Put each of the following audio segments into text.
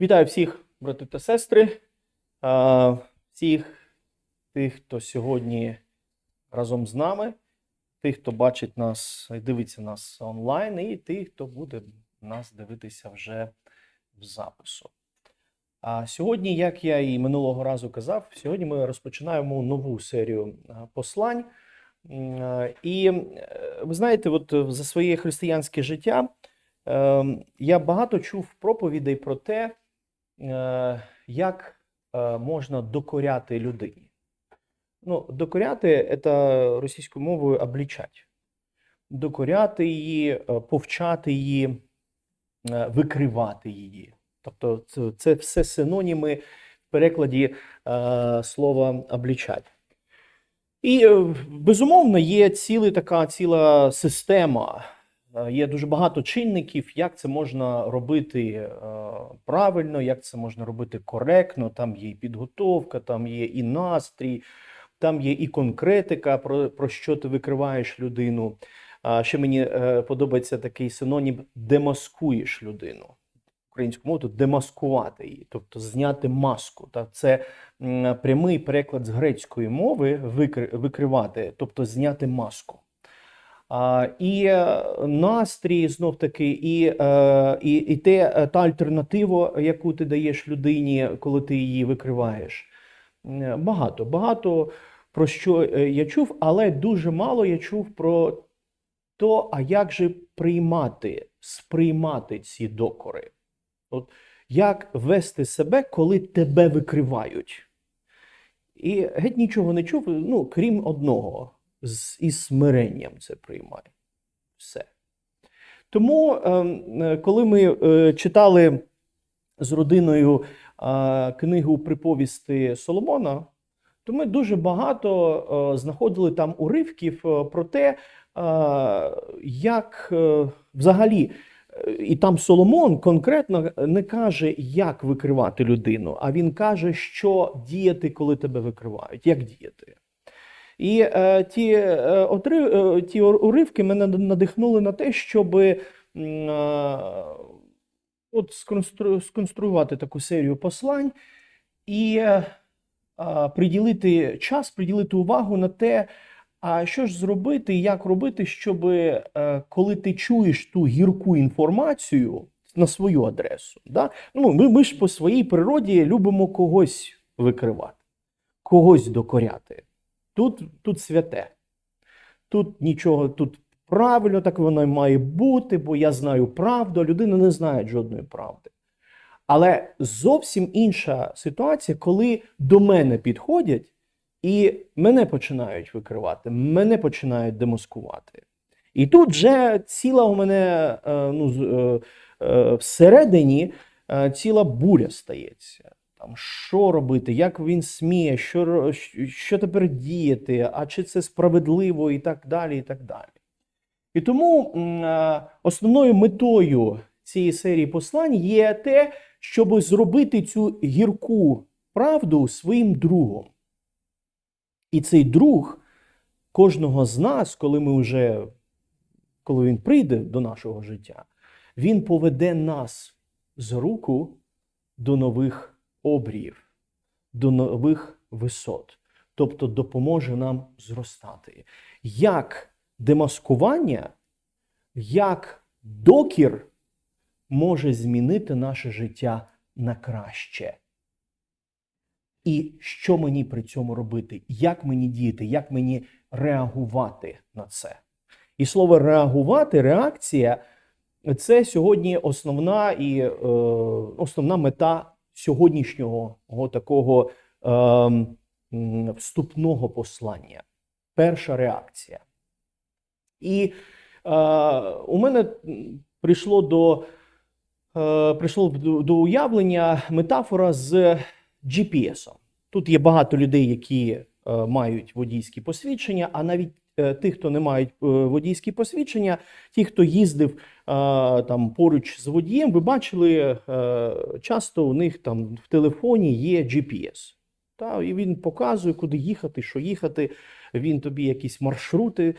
Вітаю всіх, брати та сестри, всіх тих, хто сьогодні разом з нами, тих, хто бачить нас і дивиться нас онлайн, і тих, хто буде нас дивитися вже в запису. А сьогодні, як я і минулого разу казав, сьогодні ми розпочинаємо нову серію послань. І е, ви знаєте, от е, за своє християнське життя е, я багато чув проповідей про те, як е, можна докоряти людині. Ну, докоряти це російською мовою облічать. Докоряти її, е, повчати її, е, викривати її. Тобто, це, це все синоніми в перекладі е, слова облічать. І е, безумовно є ціла така ціла система. Е, Є дуже багато чинників, як це можна робити е, правильно, як це можна робити коректно. Там є і підготовка, там є і настрій, там є і конкретика, про, про що ти викриваєш людину. Ще мені е, подобається такий синонім демаскуєш людину. Українською мовою то демаскувати її, тобто зняти маску. Та це прямий переклад з грецької мови викри- викривати, тобто зняти маску. І е, настрій знов таки, і, е, і, і те, е, та альтернатива, яку ти даєш людині, коли ти її викриваєш. Багато, багато про що я чув, але дуже мало я чув про то, а як же приймати, сприймати ці докори. От як вести себе, коли тебе викривають? І геть нічого не чув, ну, крім одного, з із смиренням це приймай. Все. Тому, ем, е, коли ми е, читали з родиною книгу приповісти Соломона, то ми дуже багато е, знаходили там уривків про те, як взагалі. І там Соломон конкретно не каже, як викривати людину, а він каже, що діяти, коли тебе викривають, як діяти. І е, ті, е, отри, е, ті уривки мене надихнули на те, щоб е, от сконстру, сконструювати таку серію послань і е, приділити час, приділити увагу на те, а що ж зробити, як робити, щоб е, коли ти чуєш ту гірку інформацію на свою адресу, да? ну, ми, ми ж по своїй природі любимо когось викривати, когось докоряти. Тут, тут святе. Тут нічого, тут правильно, так воно і має бути, бо я знаю правду, а людина не знає жодної правди. Але зовсім інша ситуація, коли до мене підходять і мене починають викривати, мене починають демаскувати. І тут вже ціла у мене е, ну, е, е, всередині ціла буря стається. Там, що робити, як він сміє, що, що тепер діяти, а чи це справедливо, і так далі. І так далі. І тому е, основною метою цієї серії послань є те, щоб зробити цю гірку правду своїм другом. І цей друг кожного з нас, коли ми вже, коли він прийде до нашого життя, він поведе нас з руку до нових обріїв, до нових висот, тобто допоможе нам зростати. Як демаскування, як докір може змінити наше життя на краще. І що мені при цьому робити? Як мені діяти, як мені реагувати на це? І слово реагувати, реакція це сьогодні основна і е, основна мета сьогоднішнього го такого е, вступного послання. Перша реакція. І е, у мене прийшло до, е, прийшло до, уявлення метафора з GPS. Тут є багато людей, які е, мають водійські посвідчення, а навіть тих, хто не мають е, водійські посвідчення, ті, хто їздив е, там поруч з водієм, ви бачили, е, часто у них там в телефоні є GPS. Та, і він показує, куди їхати, що їхати. Він тобі якісь маршрути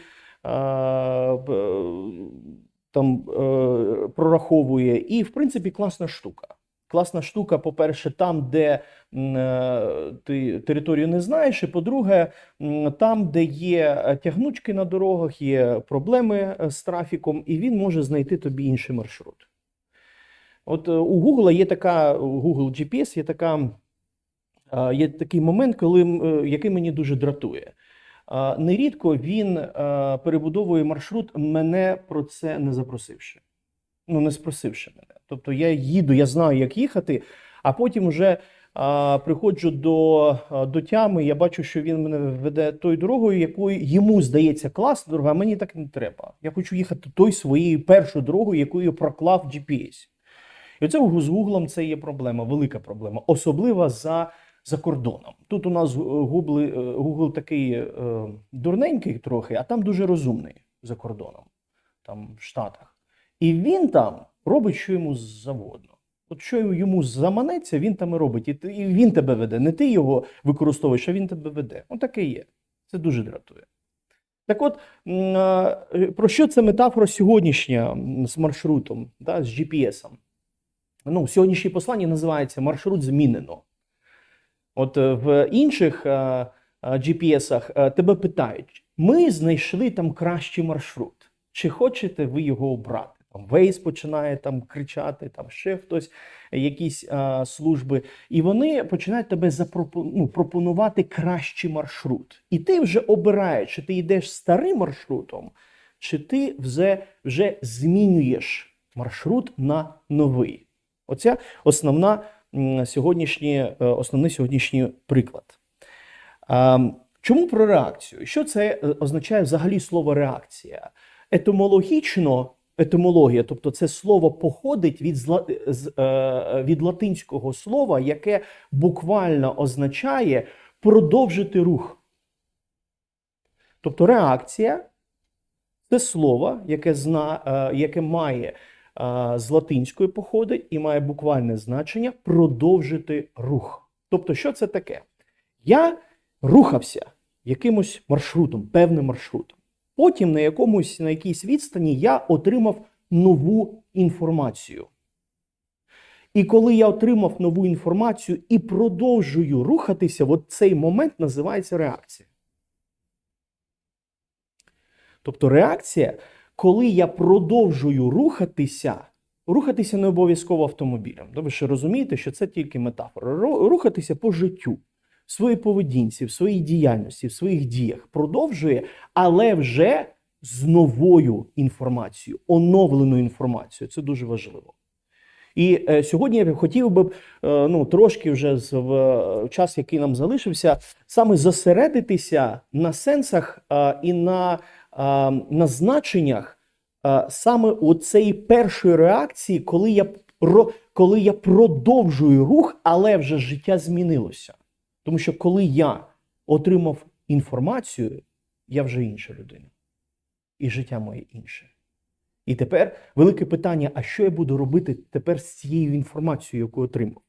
там е, прораховує. І, в принципі, класна штука. Класна штука, по-перше, там, де е, ти територію не знаєш, і по-друге, там, де є е, тягнучки на дорогах, є проблеми е, з трафіком, і він може знайти тобі інший маршрут. От у Google є така, у Google GPS є така, є такий момент, коли, який мені дуже дратує. Нерідко він перебудовує маршрут, мене про це не запросивши. Ну, не спросивши мене. Тобто я їду, я знаю, як їхати, а потім вже а, приходжу до, до тями, я бачу, що він мене веде тою дорогою, якою йому здається класна дорога, а мені так не треба. Я хочу їхати той своєю першою дорогою, якою проклав GPS. І оце з Гуглом це є проблема, велика проблема, особливо за, за кордоном. Тут у нас Google, Google такий е, дурненький трохи, а там дуже розумний за кордоном, там в Штатах. І він там робить, що йому завгодно. От що йому заманеться, він там і робить. І, він тебе веде. Не ти його використовуєш, а він тебе веде. Ну таке є. Це дуже дратує. Так от, е, про що це метафора сьогоднішня з маршрутом, да, з GPS-ом? Ну, сьогоднішнє послання називається Маршрут змінено. От е, в інших е, GPS-ах тебе питають: ми знайшли там кращий маршрут. Чи хочете ви його обрати? Там Waze починає там кричати, там ще хтось, якісь е, служби, і вони починають тебе запропо- ну, пропонувати кращий маршрут. І ти вже обираєш, чи ти йдеш старим маршрутом, чи ти вже, вже змінюєш маршрут на новий. Оця основна сьогоднішні, е, основний сьогоднішній приклад. А, Чому про реакцію? Що це е, означає взагалі слово реакція? Етимологічно, етимологія, тобто це слово походить від, е, від латинського слова, яке буквально означає продовжити рух. Тобто реакція це слово, яке, зна, е, яке має е, з латинської походить і має буквальне значення продовжити рух. Тобто, що це таке? Я рухався якимось маршрутом, певним маршрутом. Потім на якомусь на якійсь відстані я отримав нову інформацію. І коли я отримав нову інформацію і продовжую рухатися, от цей момент називається реакція. Тобто реакція, коли я продовжую рухатися, рухатися не обов'язково автомобілем. Ви ж розумієте, що це тільки метафора. Рухатися по життю, в своїй поведінці, в своїй діяльності, в своїх діях продовжує, але вже з новою інформацією, оновленою інформацією. Це дуже важливо. І е, сьогодні я б хотів би е, ну, трошки вже з, в е, час, який нам залишився, саме зосередитися на сенсах е, і на, е, на значеннях е, саме у цієї першої реакції, коли я, коли я продовжую рух, але вже життя змінилося. Тому що коли я отримав інформацію, я вже інша людина. І життя моє інше. І тепер велике питання: а що я буду робити тепер з цією інформацією, яку отримав?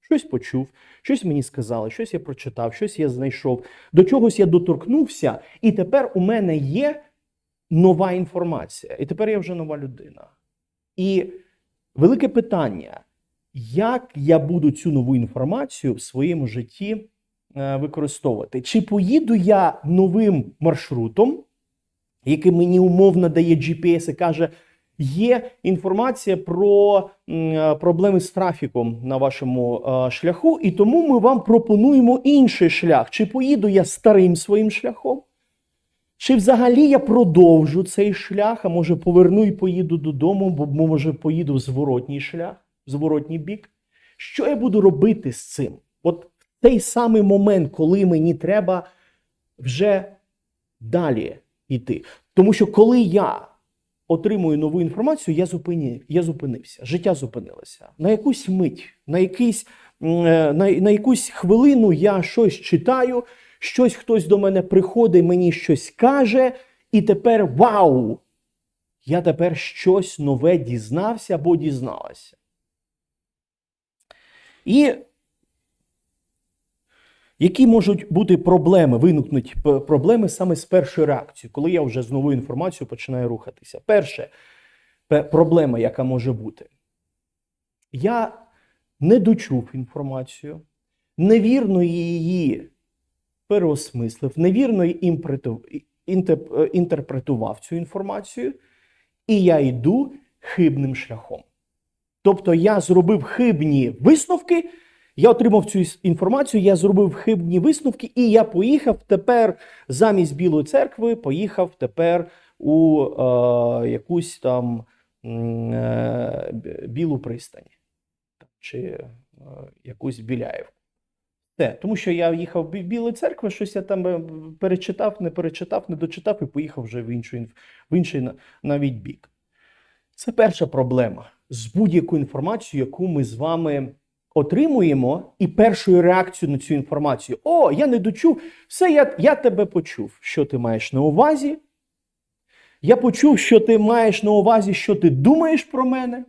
Щось почув, щось мені сказали, щось я прочитав, щось я знайшов, до чогось я доторкнувся, і тепер у мене є нова інформація. І тепер я вже нова людина. І велике питання: як я буду цю нову інформацію в своєму житті використовувати? Чи поїду я новим маршрутом? який мені умовно дає GPS і каже, є інформація про е, проблеми з трафіком на вашому е, шляху, і тому ми вам пропонуємо інший шлях. Чи поїду я старим своїм шляхом? Чи взагалі я продовжу цей шлях, а може поверну і поїду додому, бо може поїду в зворотній шлях, в зворотній бік? Що я буду робити з цим? От той самий момент, коли мені треба вже далі йти. Тому що коли я отримую нову інформацію, я, зупині, я зупинився, життя зупинилося. На якусь мить, на, якийсь, е, на, на якусь хвилину я щось читаю, щось хтось до мене приходить, мені щось каже, і тепер вау! Я тепер щось нове дізнався або дізналася. І які можуть бути проблеми, виникнуть проблеми саме з першої реакції, коли я вже з новою інформацією починаю рухатися? Перше, проблема, яка може бути. Я не дочув інформацію, невірно її переосмислив, невірно е, інтерпретував цю інформацію, і я йду хибним шляхом. Тобто я зробив хибні висновки, я отримав цю інформацію, я зробив хибні висновки, і я поїхав тепер замість Білої церкви, поїхав тепер у е, якусь там е, білу пристань чи е, якусь біляєвку. Те, тому що я їхав в Бі- Білу церкву, щось я там е, перечитав, не перечитав, не дочитав і поїхав вже в, інф- в інший навіть бік. Це перша проблема з будь-яку інформацію, яку ми з вами отримуємо, і першою реакцією на цю інформацію: О, я не дочув, все, я, я тебе почув. Що ти маєш на увазі? Я почув, що ти маєш на увазі, що ти думаєш про мене.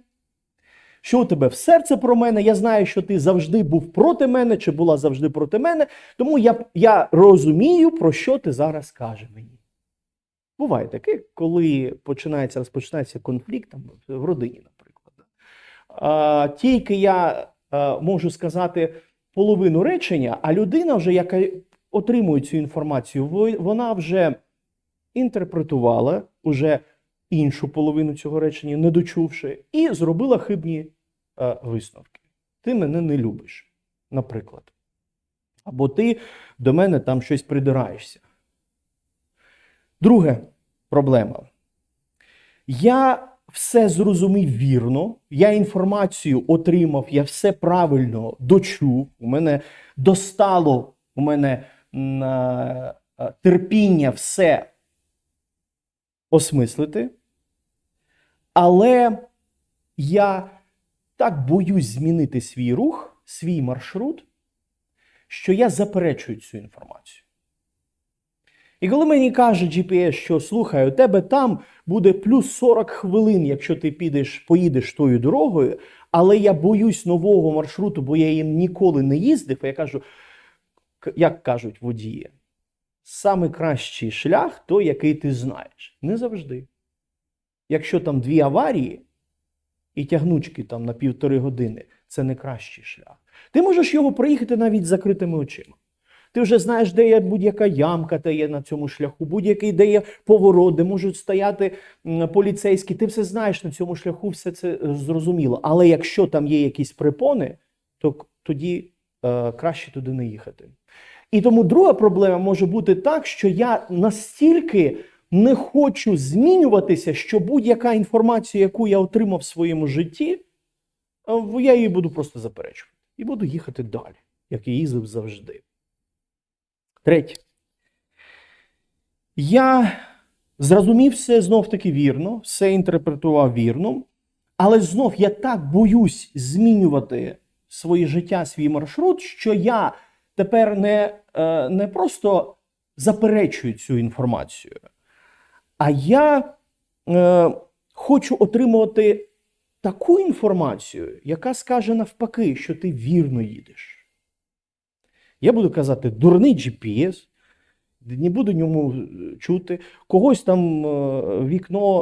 Що у тебе в серце про мене? Я знаю, що ти завжди був проти мене чи була завжди проти мене. Тому я, я розумію, про що ти зараз каже мені. Буває таке, коли починається, розпочинається конфлікт там, в родині, наприклад. А, тільки я можу сказати половину речення, а людина, вже, яка отримує цю інформацію, вона вже інтерпретувала уже іншу половину цього речення, не дочувши, і зробила хибні е, висновки. Ти мене не любиш, наприклад. Або ти до мене там щось придираєшся. Друге проблема. Я все зрозумів вірно, я інформацію отримав, я все правильно дочув. У мене достало, у мене е, е, терпіння все осмислити. Але я так боюсь змінити свій рух, свій маршрут, що я заперечую цю інформацію. І коли мені каже GPS, що слухай, у тебе там буде плюс 40 хвилин, якщо ти підеш, поїдеш тою дорогою, але я боюсь нового маршруту, бо я їм ніколи не їздив, я кажу, як кажуть водії, саме кращий шлях той, який ти знаєш. Не завжди. Якщо там дві аварії і тягнучки там на півтори години, це не кращий шлях. Ти можеш його проїхати навіть з закритими очима. Ти вже знаєш, де є будь-яка ямка, де є на цьому шляху, будь-який де є поворот, де можуть стояти поліцейські. Ти все знаєш на цьому шляху, все це е, зрозуміло. Але якщо там є якісь препони, то тоді е, краще туди не їхати. І тому друга проблема може бути так, що я настільки не хочу змінюватися, що будь-яка інформація, яку я отримав в своєму житті, е, я її буду просто заперечувати. І буду їхати далі, як я їздив завжди. Третє. Я зрозумів все знов таки вірно, все інтерпретував вірно, але знов я так боюсь змінювати своє життя, свій маршрут, що я тепер не, е, не просто заперечую цю інформацію, а я е, хочу отримувати таку інформацію, яка скаже навпаки, що ти вірно їдеш. Я буду казати дурний GPS, не буду ньому чути. Когось там е, вікно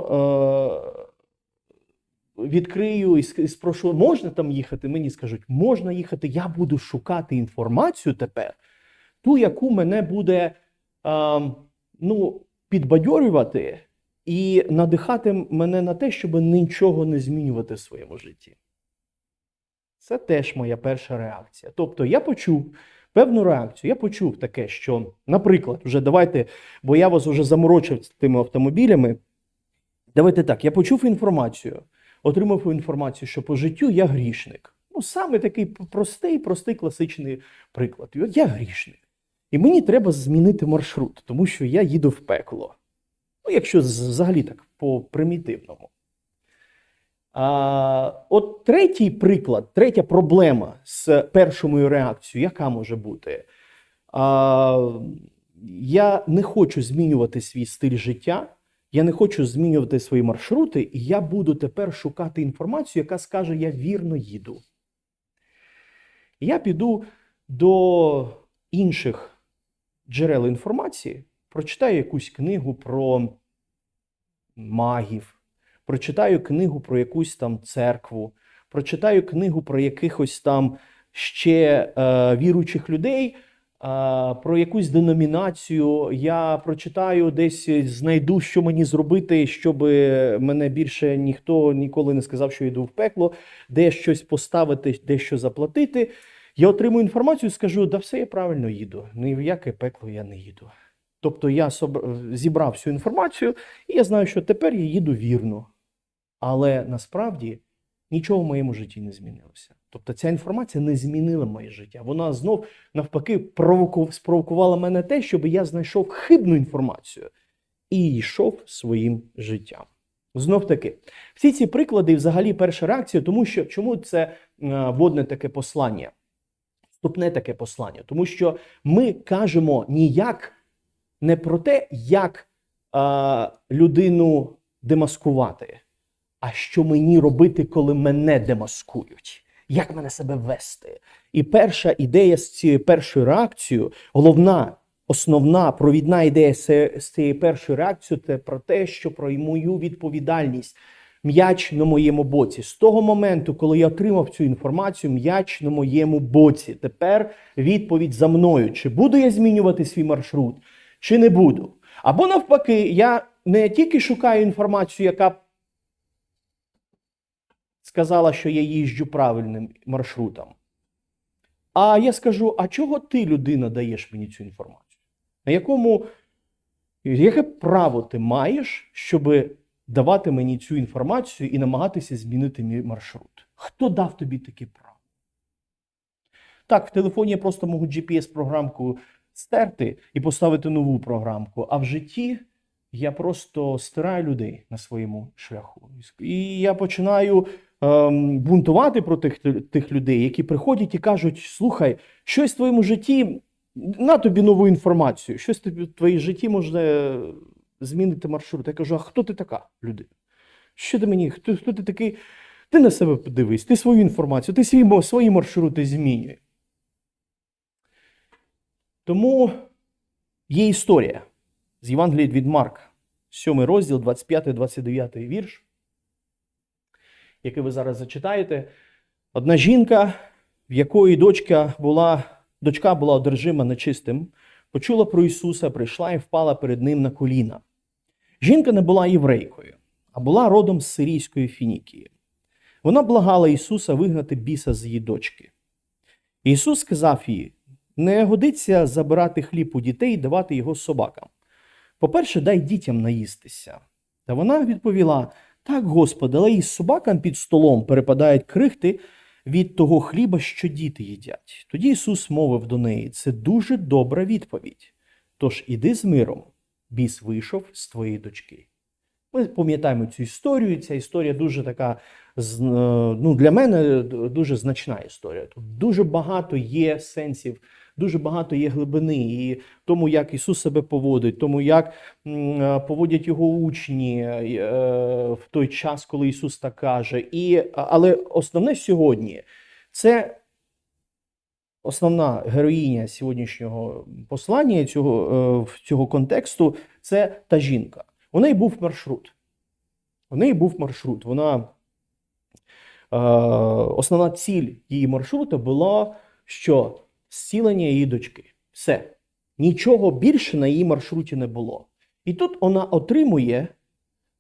е, відкрию і спрошу, можна там їхати? Мені скажуть, можна їхати. Я буду шукати інформацію тепер, ту, яку мене буде е, ну, підбадьорювати і надихати мене на те, щоб нічого не змінювати в своєму житті. Це теж моя перша реакція. Тобто я почув певну реакцію. Я почув таке, що, наприклад, вже давайте, бо я вас вже заморочив з тими автомобілями. Давайте так, я почув інформацію, отримав інформацію, що по життю я грішник. Ну, саме такий простий, простий класичний приклад. Я грішник. І мені треба змінити маршрут, тому що я їду в пекло. Ну, якщо взагалі так по примітивному. А, от третій приклад, третя проблема з першою реакцією, яка може бути? А, я не хочу змінювати свій стиль життя, я не хочу змінювати свої маршрути, і я буду тепер шукати інформацію, яка скаже, я вірно їду. Я піду до інших джерел інформації, прочитаю якусь книгу про магів, прочитаю книгу про якусь там церкву, прочитаю книгу про якихось там ще е, віруючих людей, е, про якусь деномінацію. Я прочитаю десь знайду, що мені зробити, щоб мене більше ніхто ніколи не сказав, що йду в пекло, де щось поставити, де що заплатити. Я отримую інформацію, скажу, да все я правильно їду. Ні в яке пекло я не їду. Тобто я зібрав всю інформацію, і я знаю, що тепер я їду вірно. Але насправді нічого в моєму житті не змінилося. Тобто ця інформація не змінила моє життя. Вона знов навпаки провоку- спровокувала мене те, щоб я знайшов хибну інформацію і йшов своїм життям. Знов таки, всі ці приклади, взагалі перша реакція, тому що чому це е, водне таке послання? Вступне таке послання, тому що ми кажемо ніяк не про те, як е, людину демаскувати, а що мені робити, коли мене демаскують, як мене себе вести. І перша ідея з цією першою реакцією, головна, основна провідна ідея з цією першою реакцією, це про те, що про мою відповідальність. М'яч на моєму боці. З того моменту, коли я отримав цю інформацію, м'яч на моєму боці. Тепер відповідь за мною: чи буду я змінювати свій маршрут, чи не буду. Або навпаки, я не тільки шукаю інформацію, яка сказала, що я їжджу правильним маршрутом. А я скажу: а чого ти, людина, даєш мені цю інформацію? На якому, яке право ти маєш, щоб давати мені цю інформацію і намагатися змінити мій маршрут? Хто дав тобі таке право? Так, в телефоні я просто можу GPS-програмку стерти і поставити нову програмку, а в житті я просто стираю людей на своєму шляху. І я починаю ем, бунтувати проти тих, людей, які приходять і кажуть: слухай, щось в твоєму житті, на тобі нову інформацію, щось тобі в твоїй житті може змінити маршрут. Я кажу, а хто ти така людина? Що ти мені? Хто, хто ти такий? Ти на себе подивись, ти свою інформацію, ти свої, свої маршрути змінюй. Тому є історія з Євангелія від Марка, 7 розділ, 25-29 вірш, який ви зараз зачитаєте. Одна жінка, в якої дочка була, дочка була одержима нечистим, почула про Ісуса, прийшла і впала перед ним на коліна. Жінка не була єврейкою, а була родом з сирійської Фінікії. Вона благала Ісуса вигнати біса з її дочки. Ісус сказав їй: не годиться забирати хліб у дітей і давати його собакам. По-перше, дай дітям наїстися. Та вона відповіла: Так, Господи, але і собакам під столом перепадають крихти від того хліба, що діти їдять. Тоді Ісус мовив до неї: це дуже добра відповідь. Тож іди з миром, біс вийшов з твоєї дочки. Ми пам'ятаємо цю історію. Ця історія дуже така е, ну, для мене дуже значна історія. Тут дуже багато є сенсів, дуже багато є глибини і тому, як Ісус себе поводить, тому як е, поводять його учні е, в той час, коли Ісус так каже. І, але основне сьогодні це основна героїня сьогоднішнього послання цього, е, цього контексту це та жінка. У неї був маршрут. У неї був маршрут. Вона основна ціль її маршруту була що зцілення її дочки. Все. Нічого більше на її маршруті не було. І тут вона отримує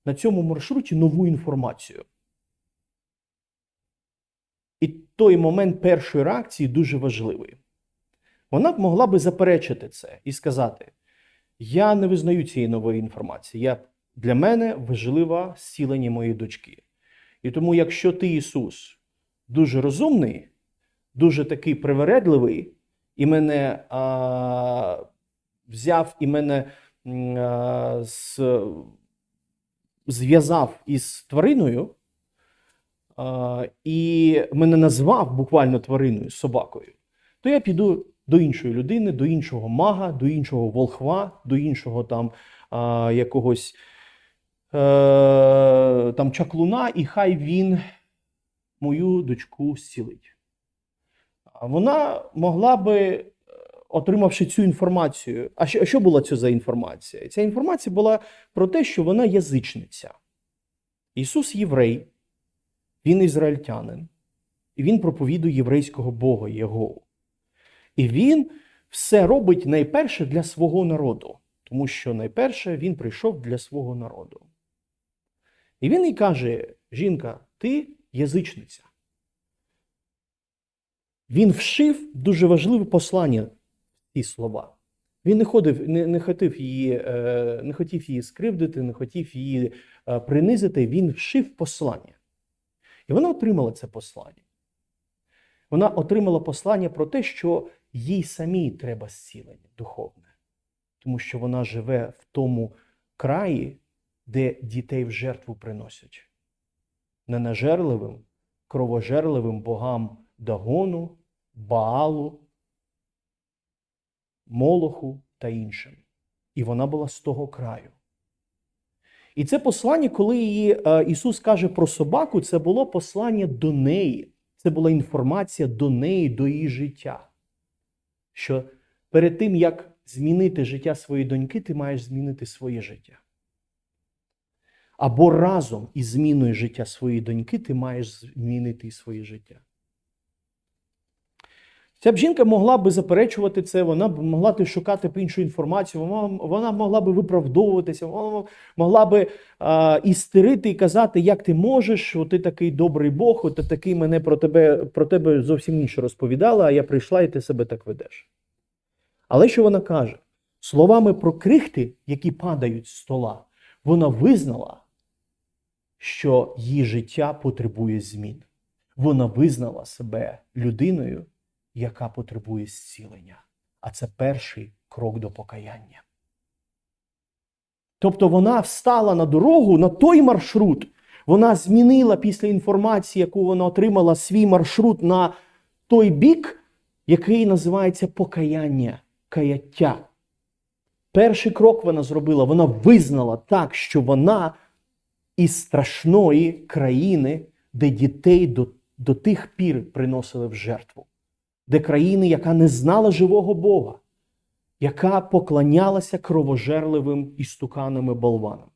на цьому маршруті нову інформацію. І той момент першої реакції дуже важливий. Вона б могла би заперечити це і сказати: Я не визнаю цієї нової інформації. Я, для мене важливе зцілення моєї дочки. І тому, якщо ти, Ісус, дуже розумний, дуже такий привередливий, і мене а, взяв і мене а, з, зв'язав із твариною, а, і мене назвав буквально твариною, собакою, то я піду до іншої людини, до іншого мага, до іншого волхва, до іншого там а, якогось е, там чаклуна, і хай він мою дочку зцілить. Вона могла би, е, отримавши цю інформацію, а що, а що була це за інформація? Ця інформація була про те, що вона язичниця. Ісус єврей, він ізраїльтянин, і він проповідує єврейського Бога Єгову. І він все робить найперше для свого народу, тому що найперше він прийшов для свого народу. І він їй каже: жінка, ти язичниця. Він вшив дуже важливе послання в ці слова. Він не ходив, не, не хотів її, е, не хотів її скривдити, не хотів її е, принизити. Він вшив послання. І вона отримала це послання. Вона отримала послання про те, що їй самій треба зцілення духовне, тому що вона живе в тому краї, де дітей в жертву приносять ненажерливим, кровожерливим богам Дагону, Баалу, Молоху та іншим. І вона була з того краю. І це послання, коли її е, Ісус каже про собаку, це було послання до неї. Це була інформація до неї, до її життя. Що перед тим, як змінити життя своєї доньки, ти маєш змінити своє життя. Або разом із зміною життя своєї доньки ти маєш змінити своє життя. Ця б жінка могла би заперечувати це, вона б могла б шукати б іншу інформацію, вона, вона могла б виправдовуватися, вона могла б а, істерити і казати, як ти можеш, от ти такий добрий Бог, от ти такий мене про тебе, про тебе зовсім інше розповідала, а я прийшла і ти себе так ведеш. Але що вона каже? Словами про крихти, які падають з стола, вона визнала, що її життя потребує змін. Вона визнала себе людиною, яка потребує зцілення. А це перший крок до покаяння. Тобто вона встала на дорогу на той маршрут. Вона змінила після інформації, яку вона отримала, свій маршрут на той бік, який називається покаяння, каяття. Перший крок вона зробила, вона визнала так, що вона із страшної країни, де дітей до, до тих пір приносили в жертву, де країни, яка не знала живого Бога, яка поклонялася кровожерливим істуканам і болванам.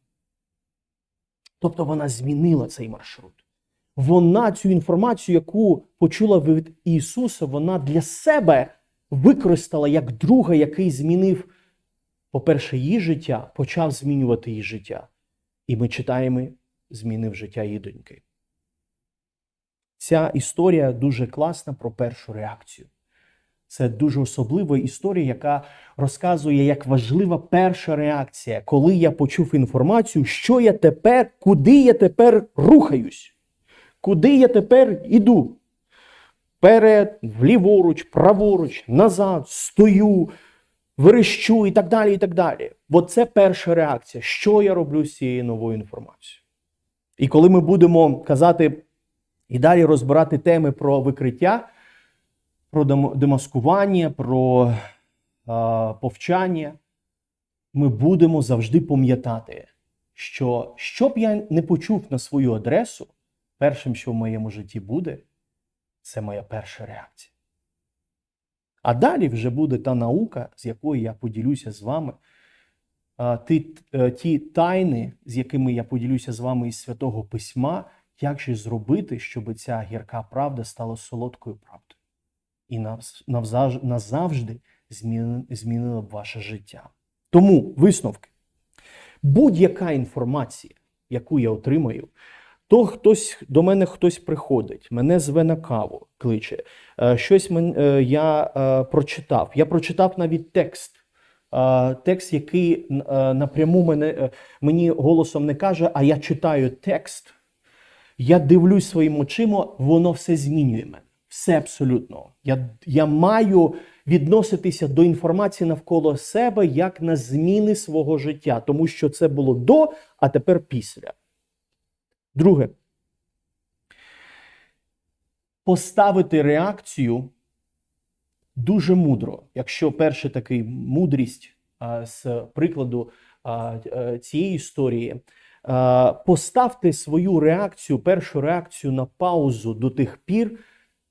Тобто вона змінила цей маршрут. Вона цю інформацію, яку почула від Ісуса, вона для себе використала як друга, який змінив, по-перше, її життя, почав змінювати її життя. І ми читаємо, змінив життя її доньки. Ця історія дуже класна про першу реакцію. Це дуже особлива історія, яка розказує, як важлива перша реакція, коли я почув інформацію, що я тепер, куди я тепер рухаюсь, куди я тепер іду. Перед, вліворуч, праворуч, назад, стою, верещу і так далі. і так далі. Бо це перша реакція, що я роблю з цією новою інформацією. І коли ми будемо казати і далі розбирати теми про викриття, про демаскування, про а, повчання, ми будемо завжди пам'ятати, що що б я не почув на свою адресу, першим, що в моєму житті буде, це моя перша реакція. А далі вже буде та наука, з якою я поділюся з вами, ті, е, ті тайни, з якими я поділюся з вами із Святого Письма, як же зробити, щоб ця гірка правда стала солодкою правдою і назавжди змінила б ваше життя. Тому висновки. Будь-яка інформація, яку я отримаю, то хтось до мене хтось приходить, мене зве на каву, кличе. е, Щось мен, е, я е, прочитав. Я прочитав навіть текст. Текст, який напряму мене, мені голосом не каже, а я читаю текст. Я дивлюсь своїм очима, воно все змінює мене. Все абсолютно. Я я маю відноситися до інформації навколо себе як на зміни свого життя, тому що це було до, а тепер після. Друге. Поставити реакцію дуже мудро. Якщо перше такий мудрість а, з прикладу а, цієї історії. Поставте свою реакцію, першу реакцію на паузу до тих пір,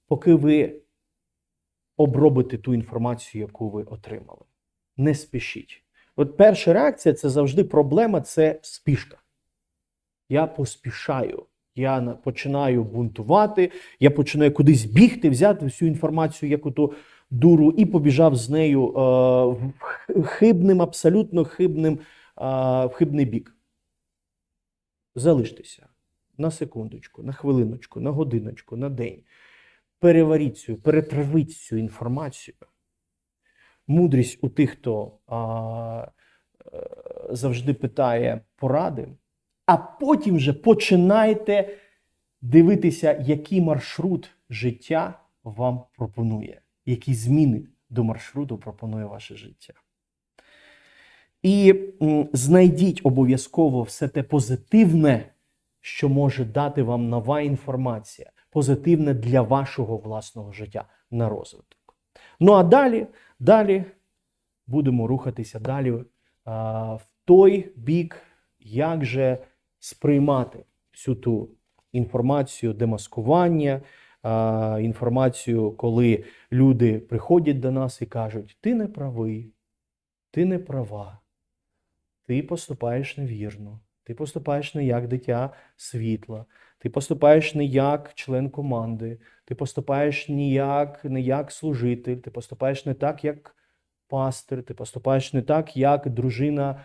поки ви обробите ту інформацію, яку ви отримали. Не спішіть. От перша реакція це завжди проблема, це спішка. Я поспішаю. Я починаю бунтувати, я починаю кудись бігти, взяти всю інформацію, як ото дуру, і побіжав з нею е, хибним, абсолютно хибним, е, в хибний бік. Залиштеся на секундочку, на хвилиночку, на годиночку, на день. Переваріть цю, перетравіть цю інформацію. Мудрість у тих, хто а, е, завжди питає поради, а потім вже починайте дивитися, який маршрут життя вам пропонує, які зміни до маршруту пропонує ваше життя. І знайдіть обов'язково все те позитивне, що може дати вам нова інформація, позитивне для вашого власного життя на розвиток. Ну а далі, далі будемо рухатися далі а, в той бік, як же сприймати всю ту інформацію демаскування, інформацію, коли люди приходять до нас і кажуть: ти не правий, ти не права, ти поступаєш невірно, ти поступаєш не як дитя світла, ти поступаєш не як член команди, ти поступаєш ніяк, не як служитель, ти поступаєш не так, як пастир, ти поступаєш не так, як дружина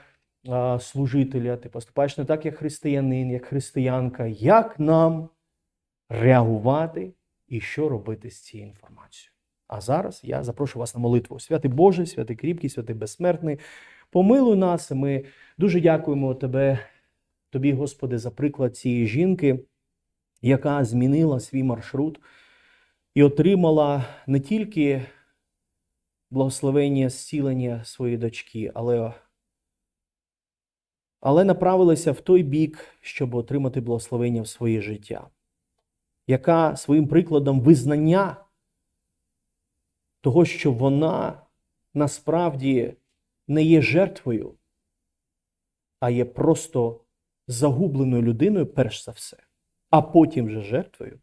а, служителя, ти поступаєш не так, як християнин, як християнка. Як нам реагувати і що робити з цією інформацією? А зараз я запрошую вас на молитву. Святий Боже, святий кріпкий, святий безсмертний. Помилуй нас. і Ми дуже дякуємо тебе, тобі, Господи, за приклад цієї жінки, яка змінила свій маршрут і отримала не тільки благословення зцілення своєї дочки, але, але направилася в той бік, щоб отримати благословення в своє життя, яка своїм прикладом визнання того, що вона насправді не є жертвою, а є просто загубленою людиною, перш за все, а потім вже жертвою.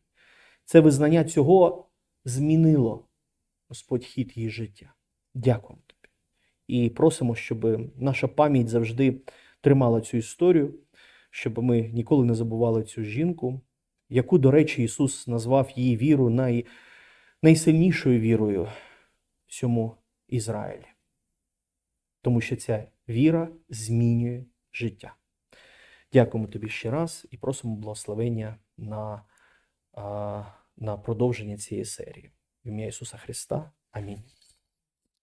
Це визнання цього змінило Господь хід її життя. Дякуємо тобі. І просимо, щоб наша пам'ять завжди тримала цю історію, щоб ми ніколи не забували цю жінку, яку, до речі, Ісус назвав її віру най, найсильнішою вірою всьому Ізраїлі. Тому що ця віра змінює життя. Дякуємо тобі ще раз і просимо благословення на, на продовження цієї серії. В ім'я Ісуса Христа. Амінь.